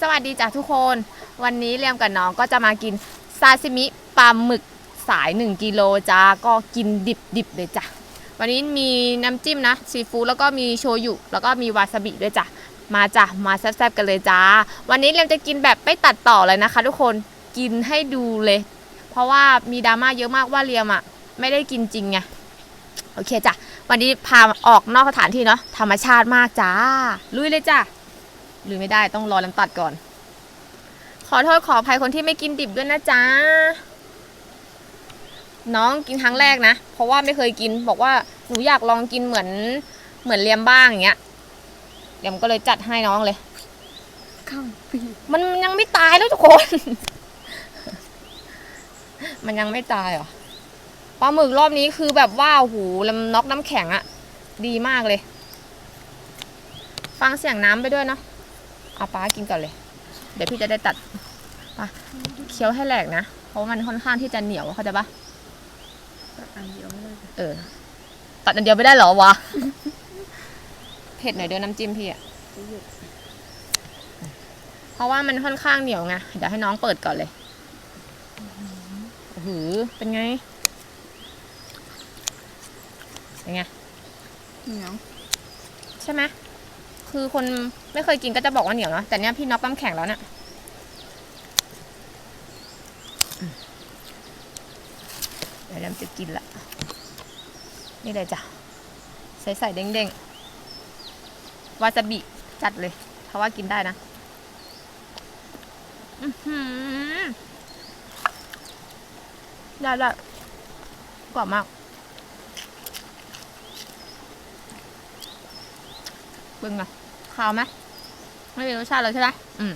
สวัสดีจ้ะทุกคน วันนี้เรียมกับน้องก็จะมากินซาซิมิปลาหมึกสาย 1กิโลจ้าก็กินดิบดิบๆเลยจ้ะวันนี้มีน้ำจิ้มนะซีฟู้ดแล้วก็มีโชยุแล้วก็มีวาซาบิด้วยจ้ะมาจ้ะมาแซ่บๆกันเลยจ้า วันนี้เรียมจะกินแบบไม่ตัดต่อเลยนะคะ ทุกคนกินให้ดูเลย เพราะว่ามีดราม่าเยอะมากว่าเรียมอะไม่ได้กินจริงไงโอเคจ้ะวันนี้พาออกนอกสถานที่เนาะธรรมชาติมากจ้าลุยเลยจ้ะ หรือไม่ได้ต้องรอลำตัดก่อน ขอโทษขออภัยคนที่ไม่กินดิบด้วยนะจ๊ะ น้องกินครั้งแรกนะ เพราะว่าไม่เคยกิน บอกว่าหนูอยากลองกินเหมือนเหมือนเลียมบ้างอย่างเงี้ยเลียมก็เลยจัดให้น้องเลยข้างปีมันยังไม่ตายแล้วทุกคน มันยังไม่ตายหรอปลาหมึกรอบนี้คือแบบว่าโอ้โหลำน็อกน้ำแข็งอะดีมากเลย ฟังเสียงน้ำไปด้วยเนาะ เอาปลากินก่อนเลย เดี๋ยวพี่จะได้ตัดปลาเคี้ยวให้แหลกนะ เพราะว่ามันค่อนข้างที่จะเหนียวเข้าใจปะตัดอันเดียวไม่ได้จ้ะเออ ตัดอันเดียวไม่ได้เหรอวะ เผ็ดหน่อยเดี๋ยวน้ำจิ้มพี่อะประโยชน์เพราะว่ามันค่อนข้างเหนียวไง เดี๋ยวให้น้องเปิดก่อนเลยโอ้โหเป็นไง เป็นไง เหนียว ใช่ไหม คือคนไม่เคยกินก็จะบอกว่าเหนียวเนาะแต่เนี้ยพี่น็อกน้ำแข็งแล้วเนี่ยเดี๋ยวเราจะกินละนี่เลยจ้ะใส่ใส่เด้งๆวาซาบิจัดเลย เพราะว่ากินได้นะอือหือได้ได้กรอบมากเป็นไง คาวไหมไม่มีรสชาติเลยใช่ไหมอืม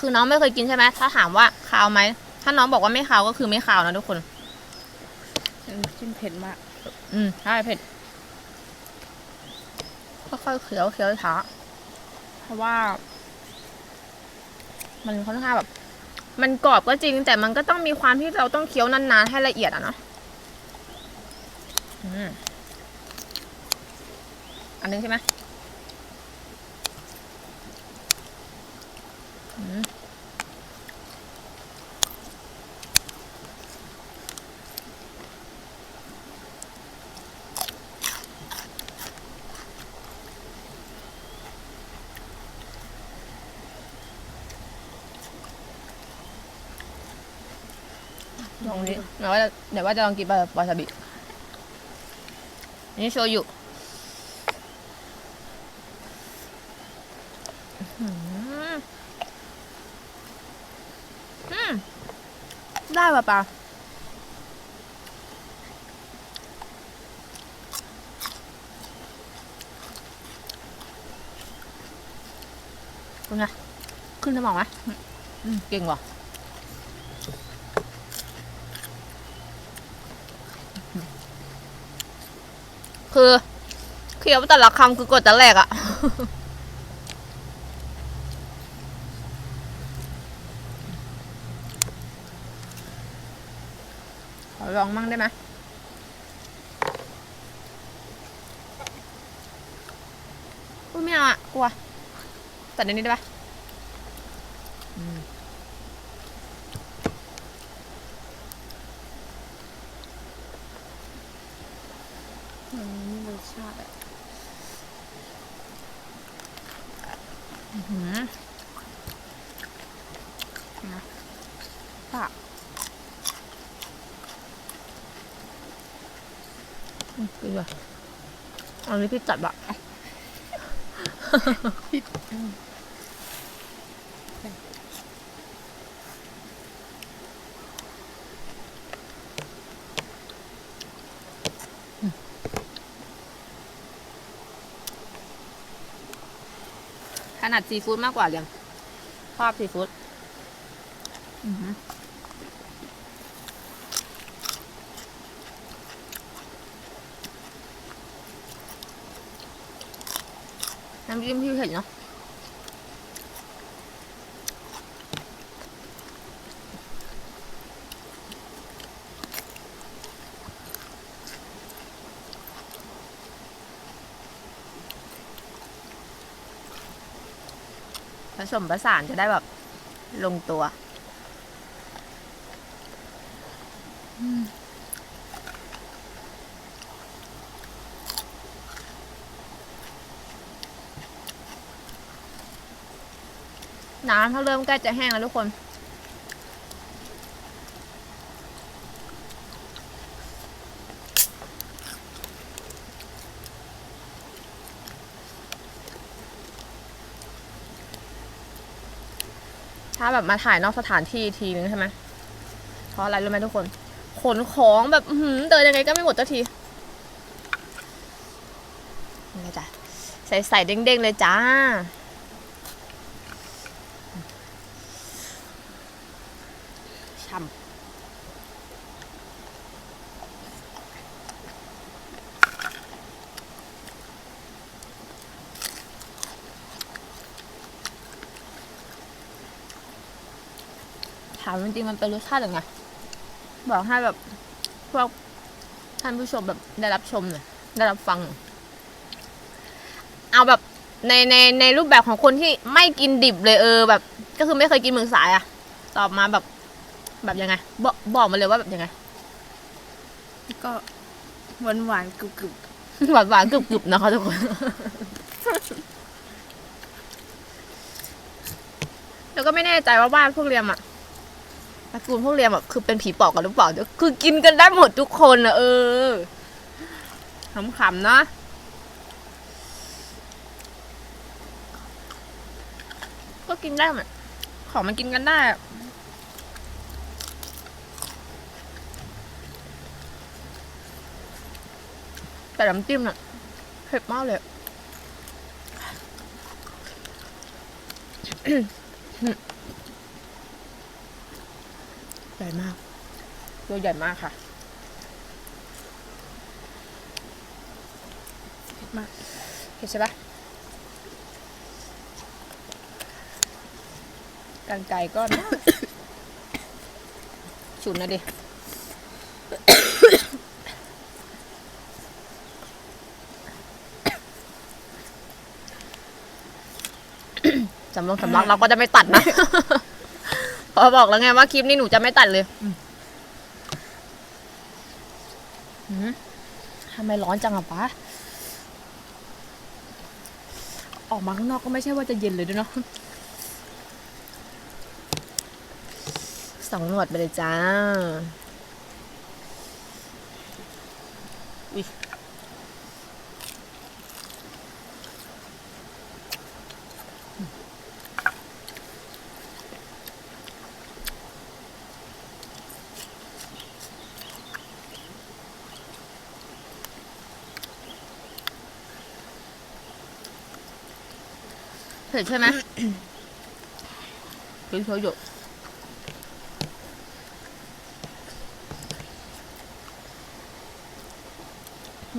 คือน้องไม่เคยกินใช่ไหมถ้าถามว่าคาวไหมถ้าน้องบอกว่าไม่คาวก็คือไม่คาวนะทุกคนน้ำจิ้มเผ็ดมาก อืมใช่เผ็ดค่อยๆเคี้ยวเคี้ยวช้าเพราะว่า มันค่อนข้างแบบ มันกรอบก็จริง แต่มันก็ต้องมีความที่เราต้องเคี้ยวนานๆให้ละเอียดอะเนาะอืมอันนึงใช่ไหม ลองดิเดี๋ยวว่าจะเดี๋ยวว่าจะลองกินปลาวาซาบิอันนี้โชยุอื้อหืออืมได้ป่ะปลาเป็นไงขึ้นสมองไหมอืมเก่งว่ะ คือเคี้ยวแต่ละคำคือกดแต่แรกอะขอลองมั่งได้ไหมอุ้ยไม่เอาอะกลัว ตัดในนี้ได้ปะอืม มันไม่มีรสชาติอะ อื้อ หือนะปะอืมดีกว่าอันนี้พี่จัดบะพิ นัดซีฟู้ดมากกว่าเรียงชอบซีฟู้ดน้ำจิ้มพี่เผ็ดเนาะ ผสมประสานจะได้แบบลงตัวน้ำเขาเริ่มใกล้จะแห้งแล้วทุกคน ถ้าแบบมาถ่ายนอกสถานที่ทีนึงใช่ไหมเพราะอะไรรู้ไหมทุกคน ขนของแบบหือเดินยังไงก็ไม่หมดสักทีนี่เลยจ้ะใส่ใส่เด้งๆเลยจ้า ช่ำถามจริงๆมันเป็นรสชาติยังไงบอกให้แบบพวกท่านผู้ชมแบบได้รับชมหน่อยได้รับฟังหน่อยเอาแบบในในในรูปแบบของคนที่ไม่กินดิบเลยเออ แบบ ก็คือไม่เคยกินหมึกสายอะตอบมาแบบ แบบยังไง บอกบอกมาเลยว่าแบบยังไง ก็หวานหวานๆกรุบกรุบหวานหวานๆกรึบกรึบๆนะคะทุกคนแล้วก็ไม่แน่ใจว่าบ้านพวกเรียมอะ ตระกูลพวกเรียมแบบคือเป็นผีปอบกันหรือเปล่าเดี๋ยคือกินกันได้หมดทุกคนอะเออขำๆนะก็กินได้หมดของมันกินกันได้แต่น้ำจิ้มน่ะเผ็ดมากเลย ใหญ่มาก ตัวใหญ่มากค่ะเผ็ดมากเห็นใช่ปะกันไก่ก็นะฉุนนะดิสำรองสำลักเราก็จะไม่ตัดนะ พอบอกแล้วไงว่าคลิปนี้หนูจะไม่ตัดเลยอืมทำไมร้อนจังอะป๊าออกมาข้างนอกก็ไม่ใช่ว่าจะเย็นเลยด้วยเนาะสองหนวดไปเลยจ้า อุ๊ย เผ็ดใช่ไหมเป็นโชยุ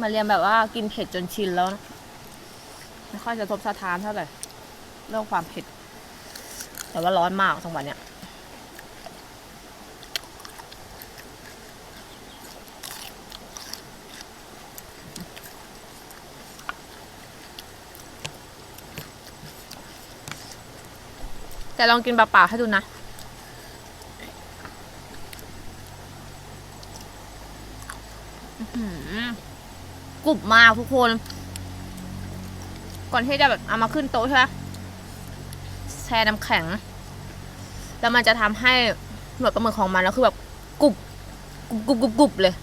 มาเรียนแบบว่ากินเผ็ดจนชินแล้วนะไม่ค่อยจะทบสะท้านเท่าไหร่เรื่องความเผ็ด แต่ว่าร้อนมากจังหวะเนี้ย แต่ลองกินเปล่าๆให้ดูนะ กรุบมากทุกคน ก่อนที่จะแบบเอามาขึ้นโต๊ะใช่ไหมแช่น้ำแข็ง แล้วมันจะทำให้หนวดปลาหมึกของมันแล้วคือแบบกรุบกรุบกรุบกรุบกรุบเลย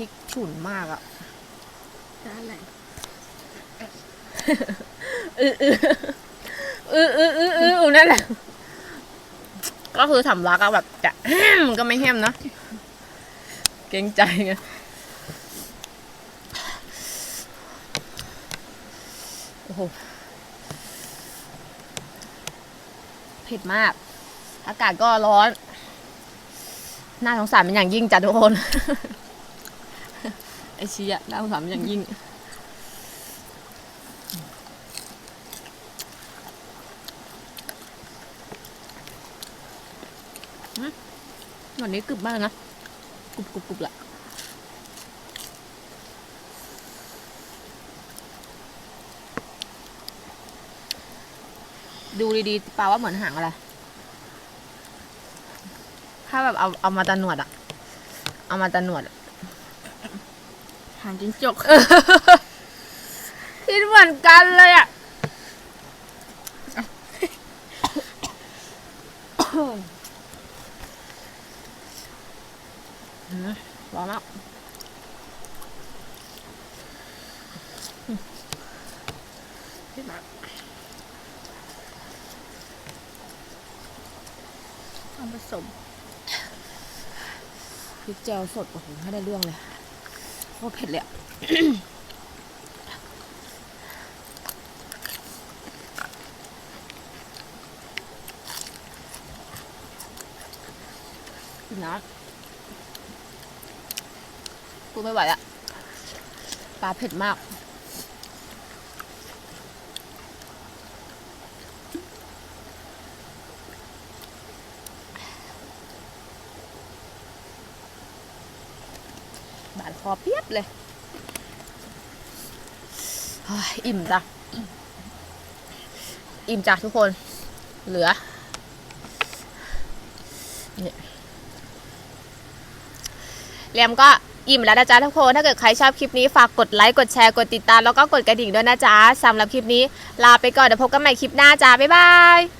ริกฉุนมากอะร้านไหนอืออืออืออืออืออือนั่นแหละ ก็คือสำลักอะแบบจะมันก็ไม่แห้มนะ เกรงใจไงโอ้โห เผ็ดมาก อากาศก็ร้อน น่าสงสารเป็นอย่างยิ่งจ้ะทุกคน ไอชียน่าสงสารอย่างยิ่งอืมวันนี้กรึบมากนะกรุบกรุบกรุบแหละดูดีๆปาว่าเหมือนหางอะไร ถ้าแบบเอาเอามาตะหนวดอะเอามาตะหนวดอะ หางจิ้งจกคิดเหมือนกันเลยอะอืมร้อนมากพี่แบบเอาผสมพริกเจลสดโอ้โหให้ได้เรื่องเลยโคตรเผ็ดเลยอะกินน้ำพูดไม่ไหวอะปลาเผ็ดมาก บาดค อเปียบเลยอิ่มจ้ะ อิ่มจ้ะทุกคน เหลือนี่เรียมก็อิ่มแล้วนะจ๊ะทุกคน ถ้าเกิดใครชอบคลิปนี้ฝากกดไลค์ กดแชร์ กดติดตาม แล้วก็กดกระดิ่งด้วยนะจ๊ะสำหรับคลิปนี้ลาไปก่อน เดี๋ยวพบกันใหม่คลิปหน้าจ้า บ๊ายบาย